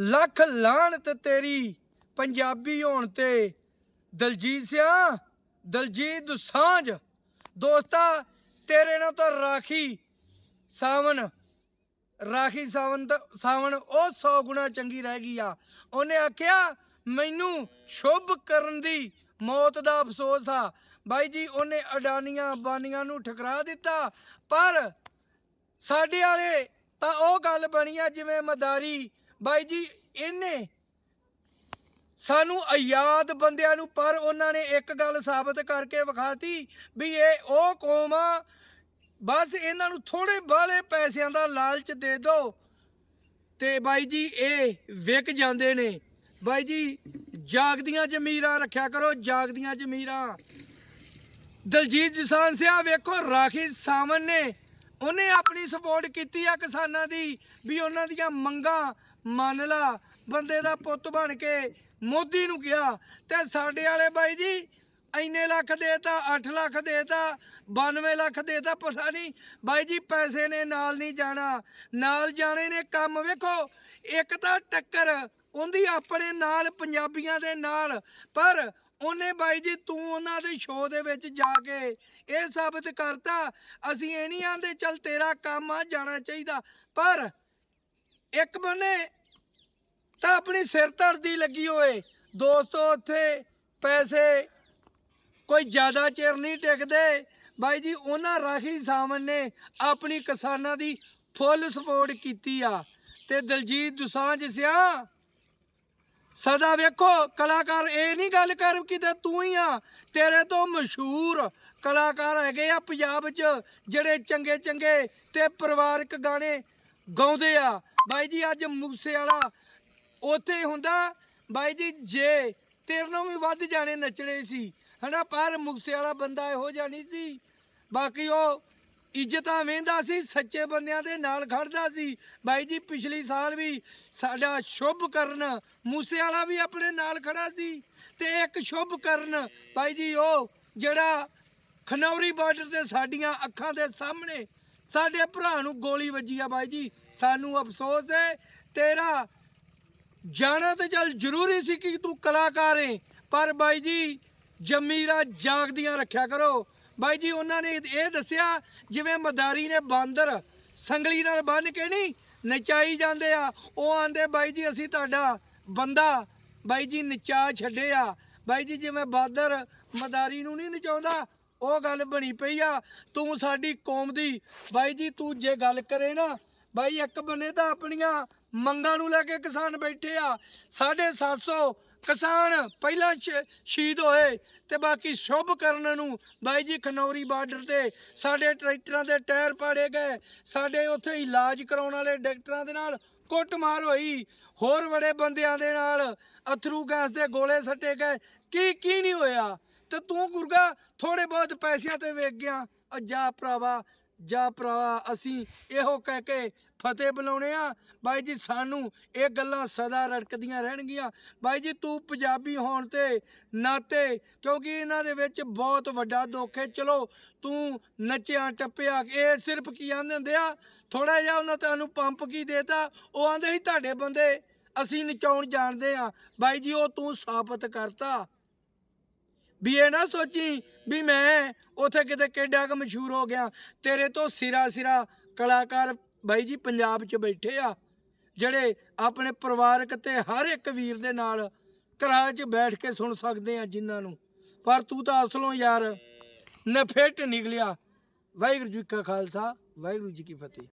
ਲੱਖ ਲਾਹਣਤ ਤੇਰੀ ਪੰਜਾਬੀ ਹੋਣ ਤੇ। ਦਲਜੀਤ ਸਿਆ, ਦਲਜੀਤ ਦੁਸਾਂਝ ਦੋਸਤਾ, ਤੇਰੇ ਨਾਲ ਤਾਂ ਰਾਖੀ ਸਾਵਨ ਰਾਖੀ ਸਾਵਨ ਦਾ ਸਾਵਨ ਉਹ 100 ਗੁਣਾ ਚੰਗੀ ਰਹਿ ਗਈ ਆ। ਉਹਨੇ ਆਖਿਆ, ਮੈਨੂੰ ਸ਼ੁਭ ਕਰਨ ਦੀ ਮੌਤ ਦਾ ਅਫਸੋਸ ਆ। ਬਾਈ ਜੀ, ਉਹਨੇ ਅਡਾਨੀਆਂ, ਬਾਨੀਆਂ ਨੂੰ ਠਕਰਾ ਦਿੱਤਾ, ਪਰ ਸਾਡੇ ਵਾਲੇ ਤਾਂ ਉਹ ਗੱਲ ਬਣੀ ਆ, ਜਿਵੇਂ ਮਦਾਰੀ ਬਾਈ ਜੀ, ਇਹਨੇ ਸਾਨੂੰ ਆਜ਼ਾਦ ਬੰਦਿਆਂ ਨੂੰ, ਪਰ ਉਹਨਾਂ ਨੇ ਇੱਕ ਗੱਲ ਸਾਬਤ ਕਰਕੇ ਵਿਖਾਤੀ ਵੀ ਇਹ ਉਹ ਕੌਮ ਆ। ਬਸ ਇਹਨਾਂ ਨੂੰ ਥੋੜੇ ਬਾਲੇ ਪੈਸਿਆਂ ਦਾ ਲਾਲਚ ਦੇ ਦਿਓ ਤੇ ਬਾਈ ਜੀ, ਇਹ ਵਿਕ ਜਾਂਦੇ ਨੇ। ਬਾਈ ਜੀ, ਜਾਗਦੀਆਂ ਜ਼ਮੀਰਾਂ ਰੱਖਿਆ ਕਰੋ, ਜਾਗਦੀਆਂ ਜ਼ਮੀਰਾਂ। ਦਲਜੀਤ ਜਸਾਨ ਸਿਆ, ਵੇਖੋ, ਰਾਖੀ ਸਾਵਨ ਨੇ ਉਹਨੇ ਆਪਣੀ ਸਪੋਰਟ ਕੀਤੀ ਆ ਕਿਸਾਨਾਂ ਦੀ, ਵੀ ਉਹਨਾਂ ਦੀਆਂ ਮੰਗਾਂ ਮੰਨ ਲਾ, ਬੰਦੇ ਦਾ ਪੁੱਤ ਬਣ ਕੇ ਮੋਦੀ ਨੂੰ ਕਿਹਾ, ਤੇ ਸਾਡੇ ਵਾਲੇ ਬਾਈ ਜੀ, ਇੰਨੇ ਲੱਖ ਦੇਤਾ 8 ਲੱਖ ਦੇਤਾ 92 ਲੱਖ ਦੇਤਾ, ਪਤਾ ਨਹੀਂ, ਬਾਈ ਜੀ ਪੈਸੇ ਨੇ, ਨਾਲ ਨਹੀਂ ਜਾਣਾ। ਨਾਲ ਜਾਣੇ ਨੇ ਕੰਮ ਵੇਖੋ, ਇੱਕ ਤਾਂ ਟੱਕਰ, ਉਹਦੀ ਆਪਣੇ ਨਾਲ, ਪੰਜਾਬੀਆਂ ਦੇ ਨਾਲ, ਪਰ ਉਹਨੇ ਬਾਈ ਜੀ ਤੂੰ ਉਹਨਾਂ ਦੇ ਸ਼ੋਅ ਦੇ ਵਿੱਚ ਜਾ ਕੇ ਇਹ ਸਾਬਤ ਕਰਤਾ, ਅਸੀਂ ਇਹ ਨਹੀਂ ਆਂਦੇ, ਚੱਲ ਤੇਰਾ ਕੰਮ ਆ, ਜਾਣਾ ਚਾਹੀਦਾ। ਪਰ ਇੱਕ ਬੰਨੇ ਤਾਂ ਆਪਣੀ ਸਿਰ ਧੜਦੀ ਲੱਗੀ ਹੋਏ ਦੋਸਤੋ, ਉੱਥੇ ਪੈਸੇ ਕੋਈ ਜ਼ਿਆਦਾ ਚਿਰ ਨਹੀਂ ਟਿਕਦੇ। ਬਾਈ ਜੀ, ਉਹਨਾਂ ਰਾਖੀ ਸਾਵਨ ਨੇ ਆਪਣੀ ਕਿਸਾਨਾਂ ਦੀ ਫੁੱਲ ਸਪੋਰਟ ਕੀਤੀ ਆ। ਤੇ ਦਲਜੀਤ ਦੁਸਾਂਝ ਸਿਆ, ਸਦਾ ਵੇਖੋ, ਕਲਾਕਾਰ ਇਹ ਨਹੀਂ ਗੱਲ ਕਰ ਕਿ ਤੂੰ ਹੀ ਆ। ਤੇਰੇ ਤੋਂ ਮਸ਼ਹੂਰ ਕਲਾਕਾਰ ਹੈਗੇ ਆ ਪੰਜਾਬ 'ਚ, ਜਿਹੜੇ ਚੰਗੇ ਚੰਗੇ ਤੇ ਪਰਿਵਾਰਕ ਗਾਣੇ ਗਾਉਂਦੇ ਆ। ਬਾਈ ਜੀ, ਅੱਜ ਮੂਸੇ ਵਾਲਾ ਉੱਥੇ ਹੁੰਦਾ, ਬਾਈ ਜੀ, ਜੇ ਤੇਰੇ ਨਾਲੋਂ ਵੀ ਵੱਧ ਜਾਣੇ ਨੱਚਣੇ ਸੀ, ਹਨਾ? ਪਰ ਮੁਕਸੇ ਵਾਲਾ ਬੰਦਾ ਇਹੋ ਜਿਹਾ ਨਹੀਂ ਸੀ। ਬਾਕੀ ਉਹ ਇੱਜ਼ਤਾਂ ਵੇਂਦਾ ਸੀ, ਸੱਚੇ ਬੰਦਿਆਂ ਦੇ ਨਾਲ ਖੜਦਾ ਸੀ। ਬਾਈ ਜੀ, ਪਿਛਲੀ ਸਾਲ ਵੀ ਸਾਡਾ ਸ਼ੁਭ ਕਰਨ ਮੂਸੇ ਵਾਲਾ ਵੀ ਆਪਣੇ ਨਾਲ ਖੜਾ ਸੀ ਤੇ ਇੱਕ ਸ਼ੁਭ ਕਰਨ ਬਾਈ ਜੀ, ਉਹ ਜਿਹੜਾ ਖਨੌਰੀ ਬਾਰਡਰ ਤੇ ਸਾਡੀਆਂ ਅੱਖਾਂ ਦੇ ਸਾਹਮਣੇ ਸਾਡੇ ਭਰਾ ਨੂੰ ਗੋਲੀ ਵੱਜੀ ਆ ਬਾਈ ਜੀ, ਸਾਨੂੰ ਅਫਸੋਸ ਹੈ। ਤੇਰਾ ਜਾਣਾ ਤੇ ਚੱਲ ਜ਼ਰੂਰੀ ਸੀ ਕਿ ਤੂੰ ਕਲਾਕਾਰ ਏ, ਪਰ ਬਾਈ ਜੀ, ਜਮੀਰਾ ਜਾਗਦੀਆਂ ਰੱਖਿਆ ਕਰੋ। ਬਾਈ ਜੀ, ਉਹਨਾਂ ਨੇ ਇਹ ਦੱਸਿਆ, ਜਿਵੇਂ ਮਦਾਰੀ ਨੇ ਬਾਂਦਰ ਸੰਗਲੀ ਨਾਲ ਬੰਨ ਕੇ ਨਹੀਂ ਨਚਾਈ ਜਾਂਦੇ ਆ, ਉਹ ਆਂਦੇ, ਬਾਈ ਜੀ, ਅਸੀਂ ਤੁਹਾਡਾ ਬੰਦਾ, ਬਾਈ ਜੀ, ਨਚਾ ਛੱਡੇ ਆ। ਬਾਈ ਜੀ, ਜਿਵੇਂ ਬਾਂਦਰ ਮਦਾਰੀ ਨੂੰ ਨਹੀਂ ਨਚਾਉਂਦਾ, ਉਹ ਗੱਲ ਬਣੀ ਪਈ ਆ, ਤੂੰ ਸਾਡੀ ਕੌਮ ਦੀ, ਬਾਈ ਜੀ, ਤੂੰ ਜੇ ਗੱਲ ਕਰੇ ਨਾ, ਬਾਈ ਇੱਕ ਬੰਨੇ ਤਾਂ ਆਪਣੀਆਂ ਮੰਗਾਂ ਨੂੰ ਲੈ ਕੇ ਕਿਸਾਨ ਬੈਠੇ ਆ। 750 ਕਿਸਾਨ ਪਹਿਲਾਂ ਸ਼ਹੀਦ ਹੋਏ ਤੇ ਬਾਕੀ ਸ਼ੁਭ ਕਰਨ ਨੂੰ ਬਾਈ ਜੀ ਖਨੌਰੀ ਬਾਰਡਰ ਤੇ ਸਾਡੇ ਟਰੈਕਟਰਾਂ ਦੇ ਟਾਇਰ ਪਾੜੇ ਗਏ। ਸਾਡੇ ਉੱਥੇ ਇਲਾਜ ਕਰਾਉਣ ਵਾਲੇ ਡਾਕਟਰਾਂ ਦੇ ਨਾਲ ਕੁੱਟਮਾਰ ਹੋਈ। ਹੋਰ ਬੜੇ ਬੰਦਿਆਂ ਦੇ ਨਾਲ ਅਥਰੂ ਗੈਸ ਦੇ ਗੋਲੇ ਸੱਟੇ ਗਏ। ਕੀ ਕੀ ਨਹੀਂ ਹੋਇਆ? ਤੇ ਤੂੰ ਗੁਰਗਾ ਥੋੜੇ ਬਹੁਤ ਪੈਸਿਆਂ ਤੇ ਵੇਖ ਗਿਆ। ਅੱਜਾ ਭਰਾਵਾ ਜਾ ਭਰਾ ਅਸੀਂ ਇਹੋ ਕਹਿ ਕੇ ਫਤਿਹ ਬੁਲਾਉਣੇ ਆ। ਬਾਈ ਜੀ, ਸਾਨੂੰ ਇਹ ਗੱਲਾਂ ਸਦਾ ਰੜਕਦੀਆਂ ਰਹਿਣਗੀਆਂ। ਬਾਈ ਜੀ, ਤੂੰ ਪੰਜਾਬੀ ਹੋਣ ਤੇ ਨਾਤੇ, ਕਿਉਂਕਿ ਇਹਨਾਂ ਦੇ ਵਿੱਚ ਬਹੁਤ ਵੱਡਾ ਦੁੱਖ ਹੈ। ਚਲੋ, ਤੂੰ ਨੱਚਿਆ, ਟੱਪਿਆ, ਇਹ ਸਿਰਫ ਕੀ ਆਂਦੇ ਹੁੰਦੇ ਆ? ਥੋੜਾ ਜਿਹਾ ਉਹਨਾਂ ਤੁਹਾਨੂੰ ਪੰਪ ਕੀ ਦੇਤਾ? ਉਹ ਆਂਦੇ ਸੀ, ਤੁਹਾਡੇ ਬੰਦੇ ਅਸੀਂ ਨਚਾਉਣ ਜਾਣਦੇ ਆ। ਬਾਈ ਜੀ, ਉਹ ਤੂੰ ਸਾਬਤ ਕਰਤਾ। ਵੀ ਇਹ ਨਾ ਸੋਚੀ ਵੀ ਮੈਂ ਉਥੇ ਕਿਤੇ ਕਿੱਡਾ ਕੁ ਮਸ਼ਹੂਰ ਹੋ ਗਿਆ। ਤੇਰੇ ਤੋਂ ਸਿਰਾ ਸਿਰਾ ਕਲਾਕਾਰ ਬਾਈ ਜੀ ਪੰਜਾਬ 'ਚ ਬੈਠੇ ਆ, ਜਿਹੜੇ ਆਪਣੇ ਪਰਿਵਾਰਕ ਤੇ ਹਰ ਇੱਕ ਵੀਰ ਦੇ ਨਾਲ ਘਰਾਂ 'ਚ ਬੈਠ ਕੇ ਸੁਣ ਸਕਦੇ ਆ ਜਿਨ੍ਹਾਂ ਨੂੰ। ਪਰ ਤੂੰ ਤਾਂ ਅਸਲੋਂ ਯਾਰ, ਨਫੇਟ ਨਿਕਲਿਆ। ਵਾਹਿਗੁਰੂ ਜੀ ਕਾ ਖਾਲਸਾ, ਵਾਹਿਗੁਰੂ ਜੀ ਕੀ ਫਤਿਹ।